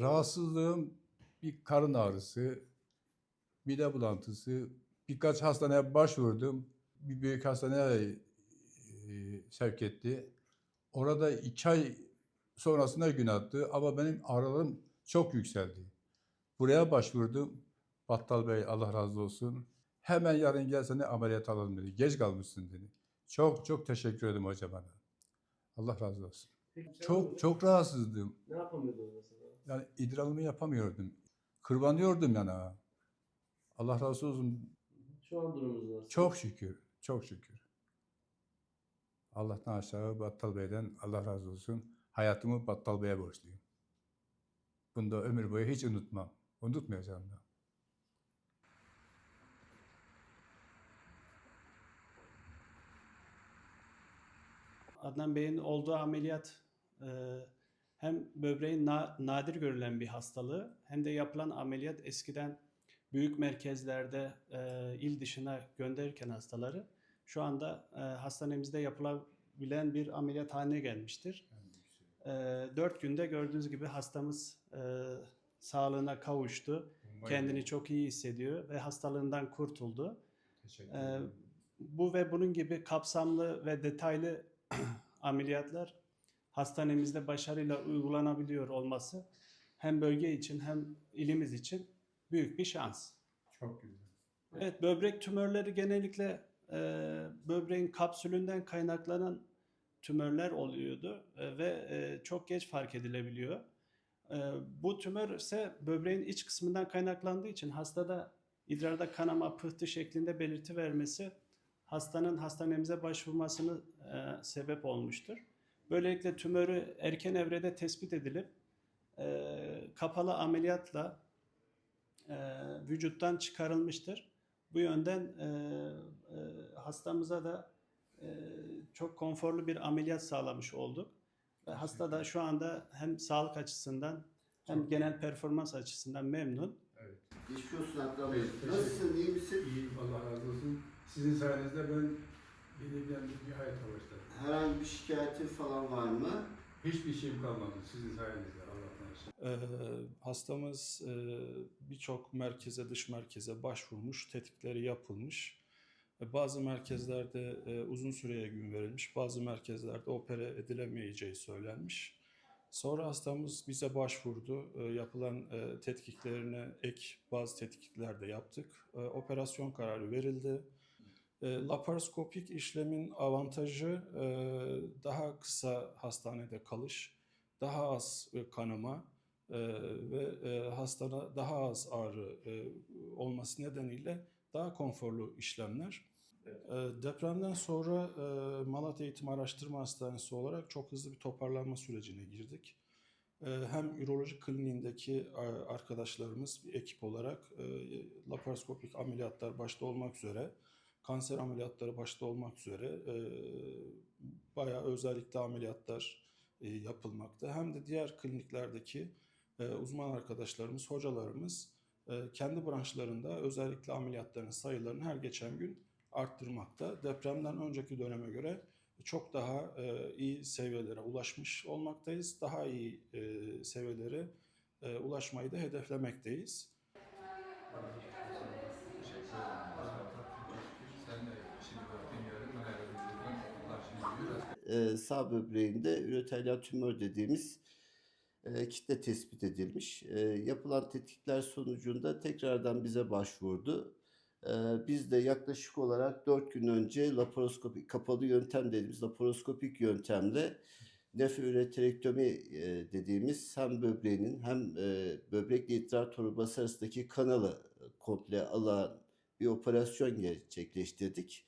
Rahatsızlığım bir karın ağrısı, mide bulantısı. Birkaç hastaneye başvurdum. Bir büyük hastaneye e, sevk etti. Orada iki ay sonrasında gün attı ama benim ağrılarım çok yükseldi. Buraya başvurdum. Battal Bey Allah razı olsun. Hemen yarın gel seni ameliyat alalım dedi. Geç kalmışsın dedi. Çok çok teşekkür ederim hocam bana. Allah razı olsun. Peki, Çok çok rahatsızdım. Ne yapamıyordunuz mesela? Yani idrarımı yapamıyordum. Kırbanıyordum yani. Allah razı olsun. Şu an durumunuz nasıl? Çok şükür. Çok şükür. Allah'tan aşağı Battal Bey'den Allah razı olsun. Hayatımı Battal Bey'e borçluyum. Bunu da ömür boyu hiç unutmam. Unutmayacağım da. Adnan Bey'in olduğu ameliyat e, hem böbreğin na- nadir görülen bir hastalığı hem de yapılan ameliyat eskiden büyük merkezlerde e, il dışına gönderirken hastaları şu anda e, hastanemizde yapılabilen bir ameliyat haline gelmiştir. E, Dört günde gördüğünüz gibi hastamız e, sağlığına kavuştu. Kendini çok iyi hissediyor ve hastalığından kurtuldu. Ederim. bu ve bunun gibi kapsamlı ve detaylı ameliyatlar hastanemizde başarıyla uygulanabiliyor olması hem bölge için hem ilimiz için büyük bir şans. Çok güzel. Evet, böbrek tümörleri genellikle e, böbreğin kapsülünden kaynaklanan tümörler oluyordu e, ve e, çok geç fark edilebiliyor. E, bu tümör ise böbreğin iç kısmından kaynaklandığı için hastada idrarda kanama, pıhtı şeklinde belirti vermesi hastanın hastanemize başvurmasını e, sebep olmuştur. Böylelikle tümörü erken evrede tespit edilip e, kapalı ameliyatla e, vücuttan çıkarılmıştır. Bu yönden e, e, hastamıza da e, çok konforlu bir ameliyat sağlamış olduk. Ve hasta da şu anda hem sağlık açısından hem genel performans açısından memnun. Evet. Geçmiş olsun Adnan Bey. Nasılsın, iyi misin? İyi, Allah razı olsun. Sizin sayenizde ben yeniden bir hayata başladım. Bir şikayetin falan var mı? Hiçbir şeyim kalmadı sizin sayenizde Allah'tan. Ee, hastamız e, birçok merkeze, dış merkeze başvurmuş, tetkikleri yapılmış. E, Bazı merkezlerde e, uzun süreye gün verilmiş, bazı merkezlerde opere edilemeyeceği söylenmiş. Sonra hastamız bize başvurdu. E, Yapılan e, tetkiklerine ek bazı tetkikler de yaptık. E, Operasyon kararı verildi. E, Laparoskopik işlemin avantajı e, daha kısa hastanede kalış, daha az e, kanama e, ve e, hastana daha az ağrı e, olması nedeniyle daha konforlu işlemler. E, Depremden sonra Malatya Eğitim Araştırma Hastanesi olarak çok hızlı bir toparlanma sürecine girdik. E, Hem üroloji kliniğindeki arkadaşlarımız bir ekip olarak laparoskopik ameliyatlar başta olmak üzere, kanser ameliyatları başta olmak üzere e, bayağı özellikle ameliyatlar e, yapılmakta. Hem de diğer kliniklerdeki e, uzman arkadaşlarımız, hocalarımız e, kendi branşlarında özellikle ameliyatların sayılarını her geçen gün arttırmakta. Depremden önceki döneme göre çok daha e, iyi seviyelere ulaşmış olmaktayız. Daha iyi e, seviyelere e, ulaşmayı da hedeflemekteyiz. Sen Ee, sağ böbreğinde üreterya tümör dediğimiz e, kitle tespit edilmiş. E, yapılan tetkikler sonucunda tekrardan bize başvurdu. E, biz de yaklaşık olarak 4 gün önce laparoskopik kapalı yöntem dediğimiz laparoskopik yöntemle nefroüreterektomi e, dediğimiz hem böbreğinin hem e, böbrekle idrar torbası arasındaki kanalı komple alan bir operasyon gerçekleştirdik.